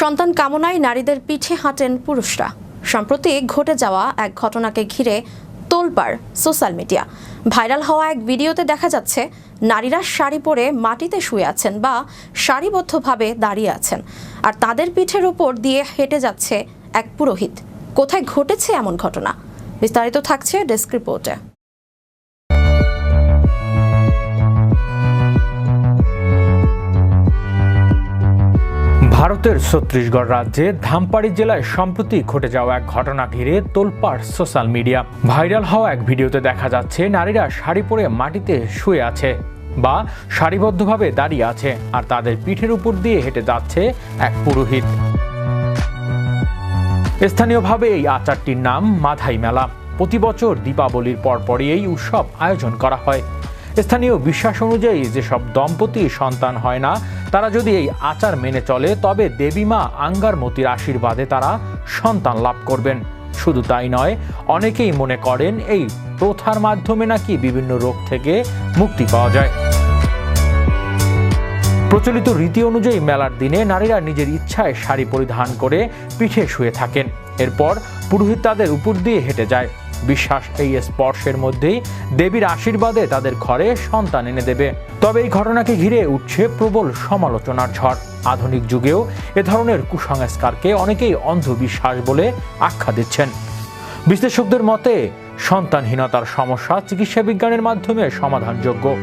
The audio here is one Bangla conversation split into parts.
সন্তান কামনায় নারীদের পিঠে হাঁটেন পুরুষরা। সম্প্রতি ঘটে যাওয়া এক ঘটনাকে ঘিরে তোলপাড় সোশ্যাল মিডিয়া। ভাইরাল হওয়া এক ভিডিওতে দেখা যাচ্ছে, নারীরা শাড়ি পরে মাটিতে শুয়ে আছেন বা সারিবদ্ধভাবে দাঁড়িয়ে আছেন আর তাদের পিঠের উপর দিয়ে হেঁটে যাচ্ছে এক পুরোহিত। কোথায় ঘটেছে এমন ঘটনা? বিস্তারিত থাকছে ডেস্ক রিপোর্টে। ভারতের ছত্তিশগড় রাজ্যে ধামপাড়ি জেলায় সম্প্রতি ঘটে যাওয়া এক ঘটনা ঘিরে তোলপাড় সোশ্যাল মিডিয়া। ভাইরাল হওয়া এক ভিডিওতে দেখা যাচ্ছে, নারীরা শাড়ি পরে মাটিতে শুয়ে আছে বা সারিবদ্ধভাবে দাঁড়িয়ে আছে আর তাদের পিঠের উপর দিয়ে হেঁটে যাচ্ছে এক পুরোহিত। স্থানীয়ভাবে এই আচারটির নাম মাধাই মেলা। প্রতি বছর দীপাবলির পরপরই এই উৎসব আয়োজন করা হয়। স্থানীয় বিশ্বাস অনুযায়ী যেসব দম্পতি সন্তান হয় না তারা যদি এই আচার মেনে চলে, তবে দেবীমা আঙ্গারমতির আশীর্বাদে তারা সন্তান লাভ করবেন। শুধু তাই নয়, অনেকেই মনে করেন এই প্রথার মাধ্যমে নাকি বিভিন্ন রোগ থেকে মুক্তি পাওয়া যায়। প্রচলিত রীতি অনুযায়ী মেলার দিনে নারীরা নিজের ইচ্ছায় শাড়ি পরিধান করে পিঠে শুয়ে থাকেন। এরপর পুরোহিত তাদের উপর দিয়ে হেঁটে যায়। বিশ্বাস এই স্পর্শের মধ্যেই দেবীর আশীর্বাদে তাদের ঘরে সন্তান এনে দেবে। তবে এই ঘটনাকে ঘিরে উঠছে প্রবল সমালোচনার ঝড়। আধুনিক যুগেও এ ধরনের কুসংস্কারকে অনেকেই অন্ধবিশ্বাস বলে আখ্যা দিচ্ছেন। বিশ্লেষকদের মতে, সন্তানহীনতার সমস্যা চিকিৎসা বিজ্ঞানের মাধ্যমে সমাধানযোগ্য।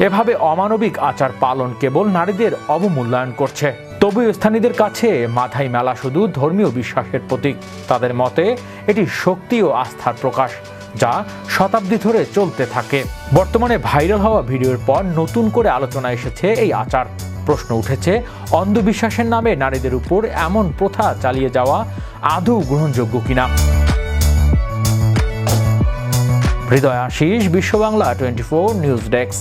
এভাবে অমানবিক আচার পালন কেবল নারীদের অবমূল্যায়ন করছে। তবুও স্থানীয়দের কাছে মাথায় মেলা শুধু ধর্মীয় বিশ্বাসের প্রতীক। তাদের মতে, এটি শক্তি ও আস্থার প্রকাশ, যা শতাব্দী ধরে চলতে থাকে। বর্তমানে ভাইরাল হওয়া ভিডিওর পর নতুন করে আলোচনা এসেছে এই আচার। প্রশ্ন উঠেছে, অন্ধবিশ্বাসের নামে নারীদের উপর এমন প্রথা চালিয়ে যাওয়া আদৌ গ্রহণযোগ্য কিনা? হৃদয় আশিস বিশ্ব Bangla twenty four news desk.